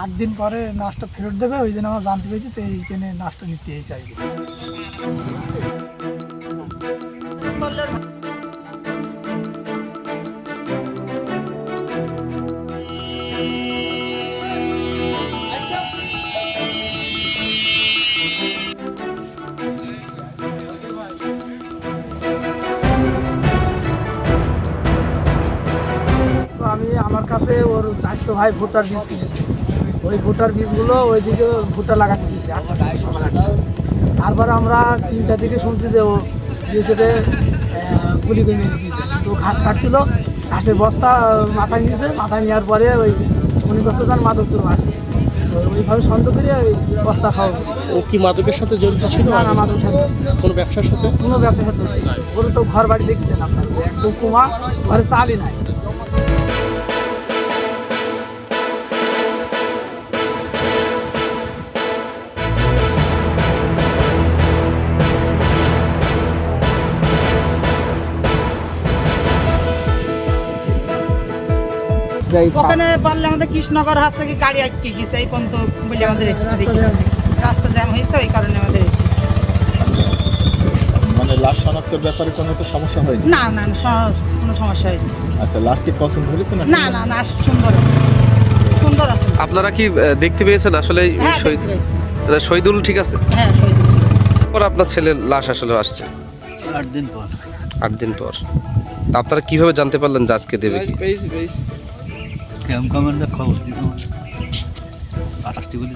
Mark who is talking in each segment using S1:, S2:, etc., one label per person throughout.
S1: আট দিন পরে নাচটা ফেরত দেবে, ওই জন্য আমরা জানতে পেরেছি তো এইখানে নাচটা নিতেই চাইবে। আমি আমার কাছে ওর চাষতো ভাই ভুট্টার বীজ ওই ভুট্টার বীজগুলো ওইদিকে ভুট্টা লাগাতে দিয়েছে। তারপরে আমরা তিনটা দিকে শুনছি যে ও দিয়েছে গুলি করে মেরে দিয়েছে। তো ঘাস কাটছিল ঘাসের বস্তা মাথায় নিয়েছে মাথায় নেওয়ার পরে ওই উনি কাছে যান মাদক তো আসছে তো ওইভাবে সন্দেহ করে ওই বস্তা খাওয়া
S2: ও কি মাদকের সাথে জড়িত ছিল?
S1: না না মাদক সাথে।
S2: কোনো ব্যবসার সাথে?
S1: কোনো ব্যবসা সাথে। ওর তো ঘর বাড়ি দেখছেন আপনার। একদম কুমা ঘরে চালই নাই।
S3: ওখানে পারলে আমাদের কৃষ্ণনগর হাত থেকে গাড়ি আটকে গেছে এই পর্যন্ত বলে আমাদের রাস্তা জ্যাম। হয়েছে ওই কারণে আমাদের
S2: মানে লাশ শনাক্তের ব্যাপারে কোনো তো সমস্যা হয়নি?
S3: না না কোনো সমস্যা হয়নি।
S2: আচ্ছা লাশ কি পছন্দ হয়েছে না
S3: না না না সুন্দর আছে। সুন্দর আছে।
S4: আপনারা কি দেখতে পেয়েছেন আসলে
S3: হ্যাঁ পেয়েছি।
S4: শহীদুল ঠিক আছে?
S3: হ্যাঁ
S4: পর আপনার ছেলের লাশ আসলে আসছে।
S5: আট দিন পর।
S4: আট দিন পর। তা আপনারা কীভাবে জানতে পারলেন যে আজকে দেবে কি?
S5: ক্যাম্প কমান্ডার খবর দিল আটাশটি গুলি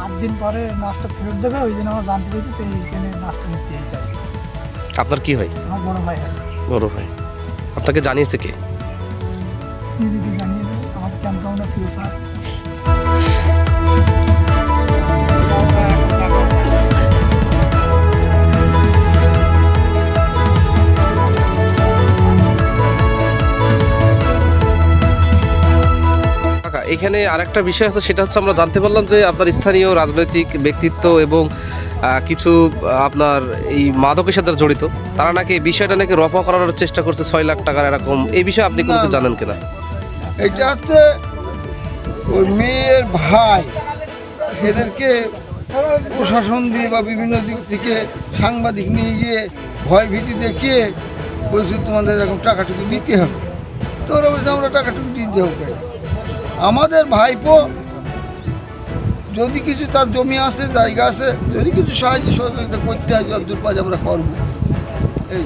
S1: আট দিন পরে নাচটা ফেরত দেবে ওই জন্য আমরা জানতে পেরেছি তো এইখানে নাচটা নিতেই চাইবে
S4: আপনার কি হয়?
S1: আমার বড় ভাই হয়।
S4: বড় ভাই। আপনাকে জানিয়েছে কে? এখানে আরেকটা বিষয় আছে সেটা হচ্ছে আমরা জানতে পারলাম যে আপনার স্থানীয় রাজনৈতিক ব্যক্তিত্ব এবং কিছু আপনার এই মাদকের সাথে জড়িত। তারা নাকি এই বিষয়টা নাকি রফা করার চেষ্টা করছে ছয় লাখ টাকার এরকম। এই বিষয়ে আপনি কোনো কিছু জানেন কিনা?
S6: এটা হচ্ছে ওই মেয়ের ভাই। এদেরকে প্রশাসন দিয়ে বা বিভিন্ন দিক থেকে সাংবাদিক নিয়ে গিয়ে ভয় ভীতি দেখিয়ে বলছে তোমাদের এরকম টাকাটুকু দিতে হবে। তো ওরা বলছে আমরা টাকাটুকু দিতে হবে। আমাদের ভাইপো যদি কিছু তার জমি আছে, জায়গা আছে, যদি কিছু সাহায্য সহযোগিতা করতে হয়, যতদূর পাই আমরা করব। এই।